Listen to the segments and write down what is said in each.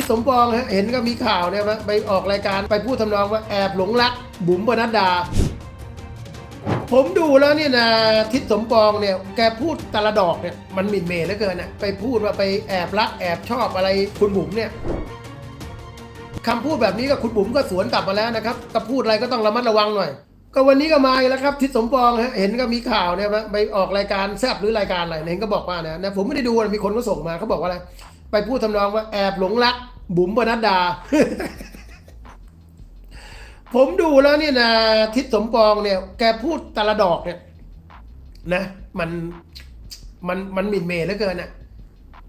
ทิศสมปองฮะเห็นก็มีข่าวเนี่ยว่าไปออกรายการไปพูดทำนองว่าแอบหลงรักบุ๋มปนัดดา ผมดูแล้วเนี่ยนะทิศสมปองเนี่ยแกพูดแตละดอกเนี่ยมันหมิ่นเมย์เหลือเกินอะไปพูดว่าไปแอบรักแอบชอบอะไรคุณบุ๋มเนี่ยคำพูดแบบนี้ก็คุณบุ๋มก็สวนกลับมาแล้วนะครับก็พูดอะไรก็ต้องระมัดระวังหน่อยก็วันนี้ก็มาแล้วครับทิศสมปองฮะเห็นก็มีข่าวเนี่ยว่าไปออกรายการแซบหรือรายการอะไรเห็นก็บอกว่านะนะผมไม่ได้ดูนะมีคนก็ส่งมาเขาบอกว่าอะไรไปพูดทำนองว่าแอบหลงรัก บุ๋มปนัดดา ผมดูแล้วเนี่ยนะทิศสมปองเนี่ย แกพูดแตละดอกเนี่ย นะ มันมันมันหมิ่นเมย์เหลือเกินอะ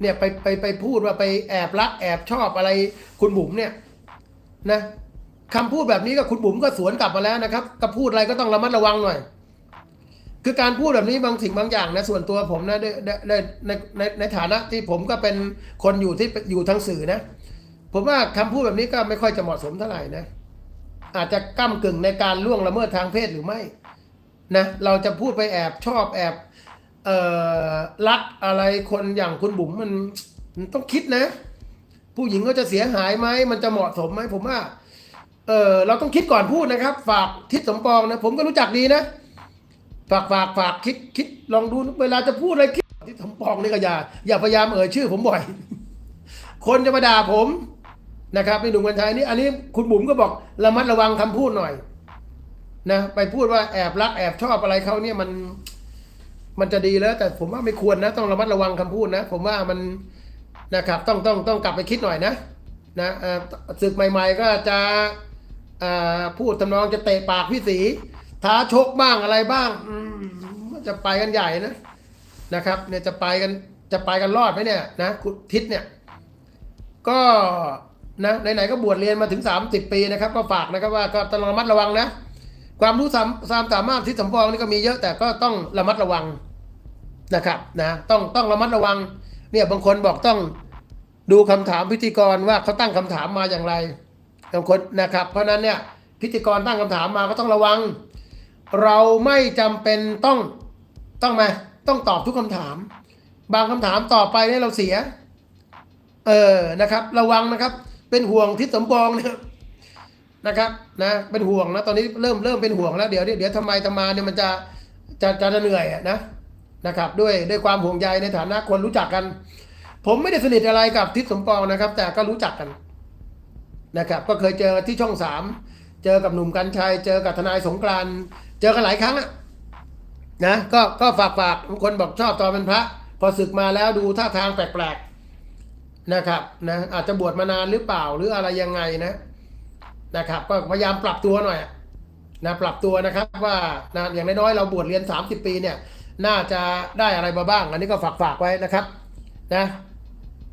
เนี่ยไปไปไปพูดว่าไปแอบรัก แอบชอบอะไรคุณบุ๋มเนี่ย นะคำพูดแบบนี้ก็คุณบุ๋มก็สวนกลับมาแล้วนะครับก็พูดอะไรก็ต้องระมัดระวังหน่อย คือการพูดแบบนี้บางสิ่งบางอย่างนะส่วนตัวผมนะได้ได้ได้ในในในฐานะที่ผมก็เป็นคนอยู่ที่อยู่ทางสื่อนะ ผมว่าคำพูดแบบนี้ก็ไม่ค่อยจะเหมาะสมเท่าไหร่นะ อาจจะก้ากึ่งในการล่วงละเมิดทางเพศหรือไม่นะเราจะพูดไปแอบชอบแอบเอ่อรักอะไรคนอย่างคุณบุ๋มมันมันต้องคิดนะ ผู้หญิงก็จะเสียหายไหมมันจะเหมาะสมไหมผมว่าเออเราต้องคิดก่อนพูดนะครับ ฝากทิศสมปองนะ ผมก็รู้จักดีนะฝากฝากฝากคิดคิดลองดูเวลาจะพูดอะไรคิดทิศสมปองนี่ก็อย่าอย่าพยายามเอ่ยชื่อ ผมบ่อย คนจะมาด่าผม นะครับนี่หนุ่มกัญชัยนี่อันนี้คุณบุ๋มก็บอกระมัดระวังคำพูดหน่อยนะไปพูดว่าแอบรักแอบชอบอะไรเขาเนี่ยมันมันจะดีแล้ว แต่ผมว่าไม่ควรนะ ต้องระมัดระวังคำพูดนะ ผมว่ามันนะครับต้องต้องต้องกลับไปคิดหน่อยนะนะศึกใหม่ ๆ ก็จะพูดทำนองจะเตะปากพี่สีท้าชกบ้างอะไรบ้างมันจะไปกันใหญ่นะนะครับเนี่ยจะไปกันจะไปกันรอดไหมเนี่ยนะคุณทิศเนี่ยก็ นะไหนๆก็บวชเรียนมาถึง 30 ปีนะครับ ก็ฝากนะครับว่าก็ต้องระมัดระวังนะ ความรู้สามสามสามารถที่สมปองนี่ก็มีเยอะแต่ก็ต้องระมัดระวังนะครับนะต้องต้องระมัดระวังเนี่ยบางคนบอกต้องดูคำถามพิธีกรว่าเขาตั้งคำถามมาอย่างไรบางคนนะครับ เพราะนั้นเนี่ยพิธีกรตั้งคำถามมาก็ต้องระวัง เราไม่จำเป็นต้องต้องไหมต้องตอบทุกคำถาม บางคำถามตอบไปเนี่ยเราเสีย เออนะครับ ระวังนะครับ เป็นห่วงทิศสมปองเนี่ยนะครับนะเป็นห่วงนะตอนนี้เริ่มเริ่มเป็นห่วงแล้วเดี๋ยวเดี๋ยวทำไมทำมาเนี่ยมันจะจะจะเหนื่อยนะนะครับ ด้วยด้วยความห่วงใยในฐานะคนรู้จักกัน ผมไม่ได้สนิทอะไรกับทิศสมปองนะครับ แต่ก็รู้จักกันนะครับ ก็เคยเจอที่ช่องสามเจอกับหนุ่มกัญชัย เจอกับทนายสงกรานเจอกันหลายครั้งอะนะก็ก็ฝากฝากบางคนบอกชอบตอนเป็นพระ พอศึกมาแล้วดูท่าทางแปลกๆ นะครับนะอาจจะบวชมานานหรือเปล่าหรืออะไรยังไงนะนะครับ ก็พยายามปรับตัวหน่อยนะปรับตัวนะครับว่านะอย่างน้อยๆเราบวชเรียน 30 ปีเนี่ย น่าจะได้อะไรมาบ้าง อันนี้ก็ฝากฝากไว้นะครับนะ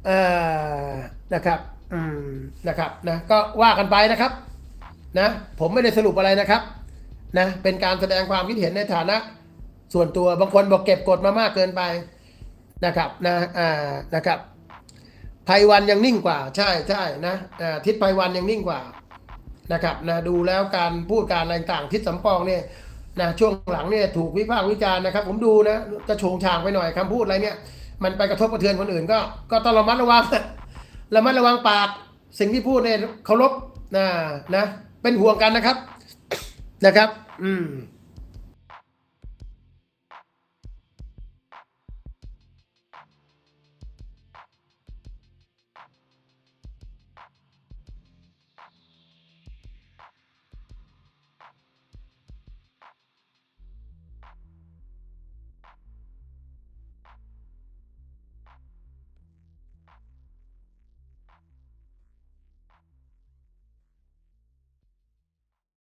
เอ่อนะครับอืมนะครับนะก็ว่ากันไปนะครับนะผมไม่ได้สรุปอะไรนะครับนะเป็นการแสดงความคิดเห็นในฐานะ ส่วนตัวบางคนบอกเก็บกดมามากเกินไปนะครับนะอ่านะครับ ไพวันยังนิ่งกว่า ใช่ใช่นะอาทิศไพวันยังนิ่งกว่านะครับนะดูแล้วการพูดการอะไรต่างทิศสำปองเนี่ยนะช่วงหลังเนี่ยถูกวิพากษ์วิจารณ์นะครับ ผมดูนะจะโฉงฉางไปหน่อยคำพูดอะไรเนี่ย มันไปกระทบกระเทือนคนอื่น ก็ก็ต้องระมัดระวังระมัดระวังปาก สิ่งที่พูดเนี่ยเคารพนะนะ เป็นห่วงกันนะครับนะครับ อืม